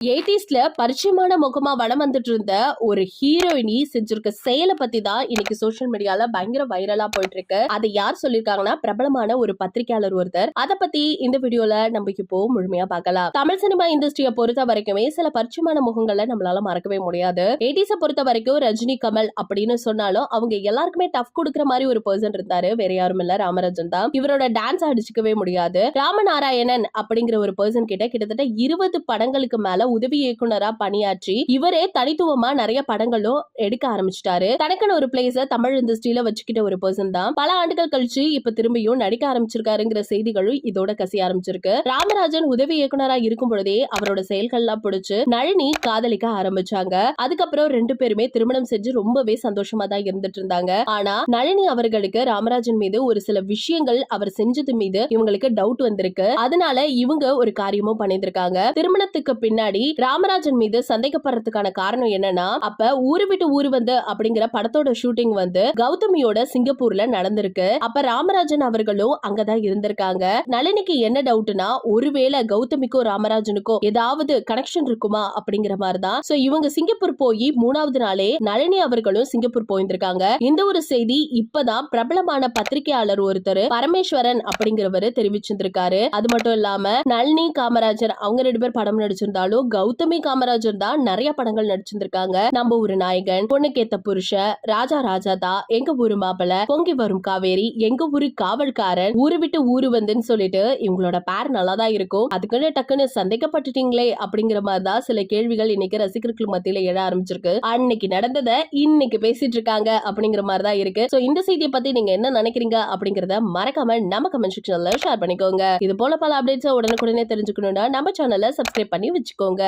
எயிட்டிஸ்ல பரிச்சயமான முகமா வனம் வந்துட்டு இருந்த ஒரு ஹீரோயினி செஞ்சிருக்க செயலை பத்தி தான் இன்னைக்கு சோஷியல் மீடியால பயங்கர வைரலா போயிட்டு இருக்கு அதை யார் சொல்லிருக்காங்கன்னா பிரபலமான ஒரு பத்திரிகையாளர் ஒருத்தர். அதை பத்தி இந்த வீடியோல நம்ம இப்போ முழுமையா பார்க்கலாம். தமிழ் சினிமா இண்டஸ்ட்ரியை பொறுத்த வரைக்குமே சில பரிச்சயமான முகங்களை நம்மளால மறக்கவே முடியாது. எயிட்டிஸ பொறுத்த வரைக்கும் ரஜினி கமல் அப்படின்னு சொன்னாலும் அவங்க எல்லாருக்குமே டஃப் கொடுக்குற மாதிரி ஒரு பர்சன் இருந்தாரு. வேற யாரும் இல்ல ராமராஜன் தான். இவரோட டான்ஸ் அடிச்சுக்கவே முடியாது. ராமநாராயணன் அப்படிங்கிற ஒரு பர்சன் கிட்ட கிட்டத்தட்ட இருபது படங்களுக்கு மேல உதவி இயக்குனரா பணியாற்றி இவரே தனித்துவமா நிறைய படங்களும் எடுக்க ஆரம்பிச்சிட்டாரு. தனக்குன்னு ஒரு பிளேஸ தமிழ் இண்டஸ்ட்ரியில வச்சுக்கிட்ட ஒரு பர்சன் தான். பல ஆண்டுகள் கழிச்சு இப்ப திரும்பியும் நடிக்க ஆரம்பிச்சிருக்காருங்கிற செய்திகளும் இதோட கசிய ஆரம்பிச்சிருக்கு. ராமராஜன் உதவி இயக்குனரா இருக்கும் பொழுதே அவரோட செயல்கள்லாம் பிடிச்சு நளினி காதலிக்க ஆரம்பிச்சாங்க. அதுக்கப்புறம் ரெண்டு பேருமே திருமணம் செஞ்சு ரொம்பவே சந்தோஷமா தான் இருந்துட்டு இருந்தாங்க. ஆனா நளினி அவர்களுக்கு ராமராஜன் மீது ஒரு சில விஷயங்கள் அவர் செஞ்சது மீது இவங்களுக்கு டவுட் வந்திருக்கு. அதனால இவங்க ஒரு காரியமும் பண்ணியிருக்காங்க திருமணத்துக்கு பின்னாடி ராமராஜன் மீது சந்தேகப்படுறதுக்கான காரணம் என்னன்னா அப்ப ஊரு விட்டு ஊரு வந்து அப்படிங்கிற படத்தோட ஷூட்டிங் வந்து கௌதமியோட சிங்கப்பூர்ல நடந்திருக்கு. அப்ப ராமராஜன் அவர்களும் அங்கதான் இருந்திருக்காங்க. நளினிக்கு என்ன டவுட்னா ஒருவேளை கௌதமிக்கோ ராமராஜனுக்கோ ஏதாவது கனெக்ஷன் இருக்குமா அப்படிங்கிற மாதிரிதான். சோ இவங்க சிங்கப்பூர் போய் மூணாவது நாளே நளினி அவர்களும் சிங்கப்பூர் போயிருந்திருக்காங்க. இந்த ஒரு செய்தி இப்பதான் பிரபலமான பத்திரிகையாளர் ஒருத்தர் பரமேஸ்வரன் அப்படிங்கிறவரு தெரிவிச்சிருந்திருக்காரு. அது மட்டும் இல்லாம நளினி காமராஜர் அவங்க ரெண்டு பேர் படம் நடிச்சிருந்தாலும் கௌதமி காமராஜர் தான் நிறைய படங்கள் நடிச்சிருந்திருக்காங்க. நம்ம ஒரு நாயகன் பொண்ணுக்கேத்த புருஷ ராஜா ராஜா தான் எங்க ஊரு மாப்பிள பொங்கி வரும் காவேரி எங்க ஊரு காவல்காரன் ஊரு விட்டு ஊரு வந்துன்னு சொல்லிட்டு இவங்களோட பேர் நல்லா தான் இருக்கும். அதுக்குன்னு டக்குன்னு சந்தேகப்பட்டுட்டீங்களே அப்படிங்கிற மாதிரி தான் சில கேள்விகள் இன்னைக்கு ரசிகர்கள் மத்தியில எழ ஆரம்பிச்சிருக்கு. அன்னைக்கு நடந்ததை இன்னைக்கு பேசிட்டு இருக்காங்க அப்படிங்கிற மாதிரி தான் இருக்கு. சோ இந்த செய்தியை பத்தி நீங்க என்ன நினைக்கிறீங்க அப்படிங்கறத மறக்காம நம்ம கமெண்ட் செக்ஷன்ல ஷேர் பண்ணிக்கோங்க. இது போல பல அப்டேட்ஸ் உடனுக்குடனே தெரிஞ்சுக்கணும்னா நம்ம சேனலை சப்ஸ்கிரைப் பண்ணி வச்சுக்கோங்க.